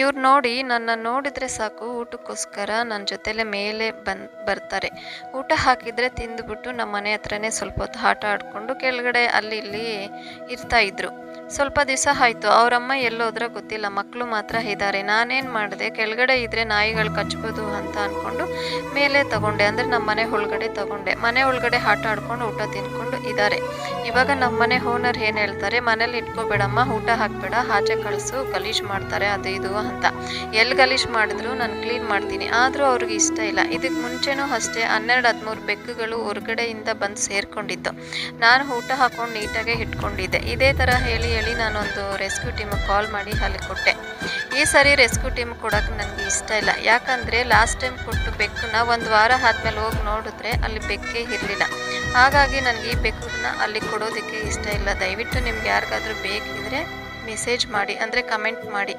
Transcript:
ಇವ್ರು ನೋಡಿ ನನ್ನ ನೋಡಿದ್ರೆ ಸಾಕು, ಊಟಕ್ಕೋಸ್ಕರ ನನ್ನ ಜೊತೆಲೆ ಮೇಲೆ ಬಂದು ಬರ್ತಾರೆ. ಊಟ ಹಾಕಿದರೆ ತಿಂದುಬಿಟ್ಟು ನಮ್ಮ ಮನೆ ಹತ್ರನೇ ಸ್ವಲ್ಪ ಹೊತ್ತು ಆಟ ಆಡಿಕೊಂಡು ಕೆಳಗಡೆ ಅಲ್ಲಿ ಇಲ್ಲಿ ಇರ್ತಾ ಇದ್ರು. ಸ್ವಲ್ಪ ದಿವಸ ಆಯಿತು, ಅವರಮ್ಮ ಎಲ್ಲೋದ್ರ ಗೊತ್ತಿಲ್ಲ ಮಕ್ಕಳು ಮಾತ್ರ ಇದ್ದಾರೆ ನಾನೇನು ಮಾಡಿದೆ, ಕೆಳಗಡೆ ಇದ್ದರೆ ನಾಯಿಗಳು ಕಚ್ಬೋದು ಅಂತ ಅಂದ್ಕೊಂಡು ಮೇಲೆ ತಗೊಂಡೆ ಅಂದರೆ ನಮ್ಮ ಮನೆ ಒಳಗಡೆ ತಗೊಂಡೆ. ಮನೆ ಒಳಗಡೆ ಆಟ ಆಡ್ಕೊಂಡು, ಊಟ ತಿನ್ಕೊಂಡು ಇದ್ದಾರೆ. ಇವಾಗ ನಮ್ಮ ಮನೆ ಓನರ್ ಏನು ಹೇಳ್ತಾರೆ, ಮನೇಲಿ ಇಟ್ಕೋಬೇಡಮ್ಮ, ಊಟ ಹಾಕ್ಬೇಡ, ಆಚೆ ಕಳಿಸು, ಗಲೀಜು ಮಾಡ್ತಾರೆ, ಅದು ಇದು ಅಂತ. ಎಲ್ಲಿ ಗಲೀಜು ಮಾಡಿದ್ರು ನಾನು ಕ್ಲೀನ್ ಮಾಡ್ತೀನಿ. ಆದರೂ ಅವ್ರಿಗೆ ಇಷ್ಟ ಇಲ್ಲ. ಇದಕ್ಕೆ ಮುಂಚೆನೂ ಅಷ್ಟೇ ಹನ್ನೆರಡು, ಹದಿಮೂರು ಬೆಕ್ಕುಗಳು ಹೊರಗಡೆಯಿಂದ ಬಂದು ಸೇರ್ಕೊಂಡಿತ್ತು ನಾನು ಊಟ ಹಾಕೊಂಡು ನೀಟಾಗೆ ಇಟ್ಕೊಂಡಿದ್ದೆ. ಇದೇ ಥರ ಹೇಳಿ ಹೇಳಿ ನಾನೊಂದು ರೆಸ್ಕ್ಯೂ ಟೀಮಿಗೆ ಕಾಲ್ ಮಾಡಿ ಅಲ್ಲಿ ಕೊಟ್ಟೆ. ಈ ಸರಿ ರೆಸ್ಕ್ಯೂ ಟೀಮ್ ಕೊಡೋಕೆ ಇಷ್ಟ ಇಲ್ಲ. ಯಾಕಂದರೆ ಲಾಸ್ಟ್ ಟೈಮ್ ಕೊಟ್ಟು ಬೆಕ್ಕನ್ನ ಒಂದು ವಾರ ಆದಮೇಲೆ ಹೋಗಿ ನೋಡಿದ್ರೆ ಅಲ್ಲಿ ಬೆಕ್ಕೇ ಇರಲಿಲ್ಲ. ಹಾಗಾಗಿ ನನಗೆ ಈ ಬೆಕ್ಕನ್ನ ಅಲ್ಲಿ ಕೊಡೋದಕ್ಕೆ ಇಷ್ಟ ಇಲ್ಲ. ದಯವಿಟ್ಟು ನಿಮ್ಗೆ ಯಾರಿಗಾದರೂ ಬೇಕಿದ್ರೆ ಮೆಸೇಜ್ ಮಾಡಿ, ಅಂದರೆ ಕಮೆಂಟ್ ಮಾಡಿ.